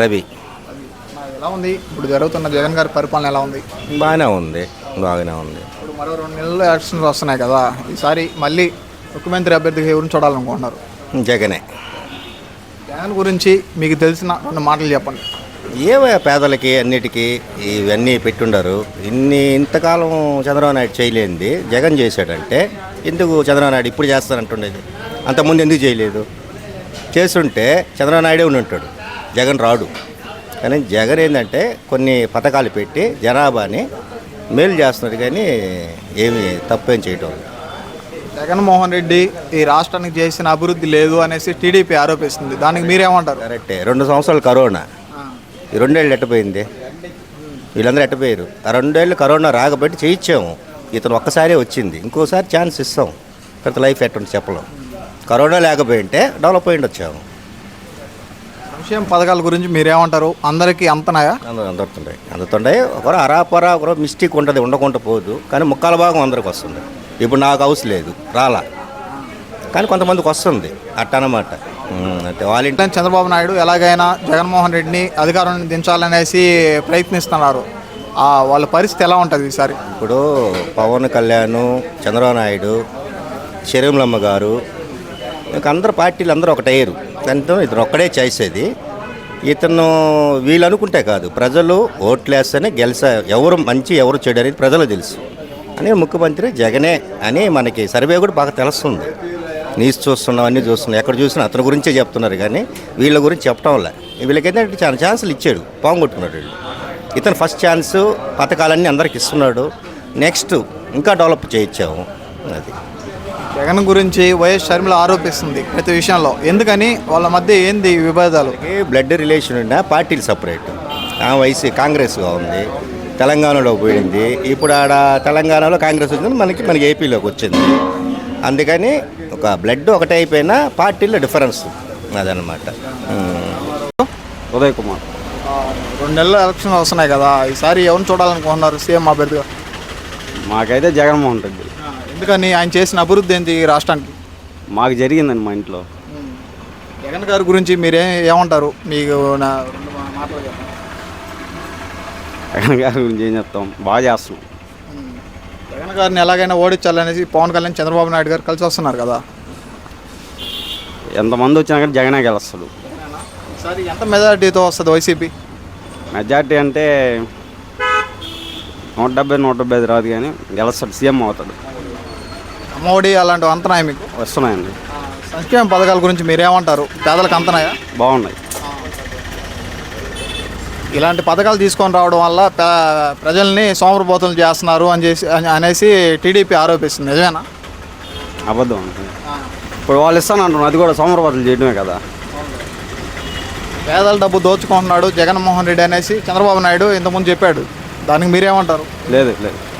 రవి. ఎలా ఉంది? ఇప్పుడు జరుగుతున్న జగన్ గారి పరిపాలన ఎలా ఉంది? బాగానే ఉంది. బాగానే ఉంది. ఇప్పుడు మరో రెండు నెలలు ఎలక్షన్స్ వస్తున్నాయి కదా. ఈసారి మళ్ళీ ముఖ్యమంత్రి అభ్యర్థిగా ఎవరిని చూడాలనుకుంటున్నారు? జగనే. జగన్ గురించి మీకు తెలిసిన రెండు మాటలు చెప్పండి. ఏవో పేదలకి అన్నిటికీ ఇవన్నీ పెట్టుండారు. ఇన్ని ఇంతకాలం చంద్రబాబు నాయుడు చేయలేంది. జగన్ చేశాడంటే ఎందుకు చంద్రబాబు నాయుడు ఇప్పుడు చేస్తానంటుండేది అంతకుముందు ఎందుకు చేయలేదు? చేస్తుంటే చంద్రబాబు నాయుడే ఉండి ఉంటాడు. జగన్ రాడు. కానీ జగన్ ఏంటంటే కొన్ని పథకాలు పెట్టి జనాభాని మేలు చేస్తున్నాడు కానీ ఏమి తప్పేం చేయటం. జగన్మోహన్ రెడ్డి ఈ రాష్ట్రానికి చేసిన అభివృద్ధి లేదు అనేసి టీడీపీ ఆరోపిస్తుంది. దానికి మీరేమంటారు? కరెక్టే. రెండు సంవత్సరాలు కరోనా. ఈ రెండేళ్ళు ఎట్టపోయింది? వీళ్ళందరూ ఎట్టపోయారు. ఆ రెండేళ్ళు కరోనా రాకపోతే చేయించాము. ఇతను ఒక్కసారే వచ్చింది. ఇంకోసారి ఛాన్స్ ఇస్తాం. ప్రతి లైఫ్ ఎట్టుంది చెప్పలేం. కరోనా లేకపోయింటే డెవలప్ అయ్యి వచ్చాము సంక్షేమ పథకాల గురించి మీరేమంటారు? అందరికీ అంతనాయా? అందరూ అందుతుండే అందుతుండే ఒకరు అరాపరా ఒకరు మిస్టేక్ ఉంటుంది ఉండకుండా పోదు. కానీ ముక్కాల భాగం అందరికి వస్తుంది. ఇప్పుడు నాకు అవసరం లేదు రాలా. కానీ కొంతమందికి వస్తుంది అట్ట అన్నమాట ఉమ్, అంటే వాళ్ళ ఇంట్లో చంద్రబాబు నాయుడు ఎలాగైనా జగన్మోహన్ రెడ్డిని అధికారం నుంచి దించాలనేసి ప్రయత్నిస్తున్నారు. వాళ్ళ పరిస్థితి ఎలా ఉంటుంది ఈసారి? ఇప్పుడు పవన్ కళ్యాణ్ చంద్రబాబు నాయుడు శరీంలమ్మ గారు ఇంకా అందరు పార్టీలు అందరూ ఒకటయ్యారు. దాంతో ఇతను ఒక్కడే చేసేది. ఇతను వీళ్ళు అనుకుంటే కాదు ప్రజలు ఓట్లేస్తేనే గెలిచా ఎవరు మంచి ఎవరు చెడు అనేది ప్రజలు తెలుసు. అని ముఖ్యమంత్రి జగనే అని మనకి సర్వే కూడా బాగా తెలుస్తుంది. న్యూస్ చూస్తున్నాం అన్నీ చూస్తున్నాం ఎక్కడ చూసినా అతని గురించే చెప్తున్నారు కానీ వీళ్ళ గురించి చెప్పడం వల్ల. వీళ్ళకైతే చాలా ఛాన్సులు ఇచ్చాడు పాంగొట్టుకున్నాడు వీళ్ళు. ఇతను ఫస్ట్ ఛాన్స్ పథకాలన్నీ అందరికి ఇస్తున్నాడు. నెక్స్ట్ ఇంకా డెవలప్ చేయించాము. అది. జగన్ గురించి వైఎస్ షర్మిల ఆరోపిస్తుంది ప్రతి విషయంలో. ఎందుకని? వాళ్ళ మధ్య ఏంది విభేదాలు? బ్లడ్ రిలేషన్ ఉన్న పార్టీలు సపరేట్. ఆ వయసు కాంగ్రెస్గా ఉంది తెలంగాణలో పోయింది. ఇప్పుడు ఆడ తెలంగాణలో కాంగ్రెస్ వచ్చింది మనకి మనకి ఏపీలోకి వచ్చింది. అందుకని ఒక బ్లడ్ ఒకటే అయిపోయినా పార్టీలో డిఫరెన్స్ అదనమాట. ఉదయ్ కుమార్. రెండు నెలలు ఎలక్షన్ వస్తున్నాయి కదా. ఈసారి ఎవరిని చూడాలనుకుంటున్నారు? సీఎం అభ్యర్థిగా? మాకైతే జగన్మోహన్ రెడ్డి. ఎందుకని ఆయన చేసిన అభివృద్ధి ఏంటి ఈ రాష్ట్రానికి? మాకు జరిగిందండి మా ఇంట్లో. జగన్ గారి గురించి మీరే ఏమంటారు? మీకు నా రెండు మా- మాటలు చెప్పండి. జగన్ గారి గురించి ఏం చెప్తాం? బాగా చేస్తున్నాం. జగన్ గారిని ఎలాగైనా ఓడించాలనేసి పవన్ కళ్యాణ్ చంద్రబాబు నాయుడు గారు కలిసి వస్తున్నారు కదా? ఎంతమంది వచ్చినా కానీ జగనే గెలుస్తాడు. ఈసారి ఎంత మెజారిటీతో వస్తుంది వైసీపీ? మెజార్టీ అంటే నూట డెబ్బై నూట డెబ్బై ఐదు రాదు కానీ గెలుస్తాడు సీఎం అవుతాడు. అమ్మఒడి అలాంటివి అంతనాయి మీకు? వస్తున్నాయండి. సంక్షేమ పథకాల గురించి మీరేమంటారు? పేదలకు అంతనాయా? బాగున్నాయి. ఇలాంటి పథకాలు తీసుకొని రావడం వల్ల ప్రజల్ని సోమరబోతులు చేస్తున్నారు అని చేసి అని- అనేసి టీడీపీ ఆరోపిస్తుంది. నిజమేనా? అబద్ధం ఇప్పుడు వాళ్ళు ఇస్తాను అంటున్నారు అది కూడా సోమరపాతులు చేయడమే కదా. పేదల డబ్బు దోచుకుంటున్నాడు జగన్మోహన్ రెడ్డి అనేసి చంద్రబాబు నాయుడు ఇంతకుముందు చెప్పాడు. దానికి మీరేమంటారు? లేదు లేదు.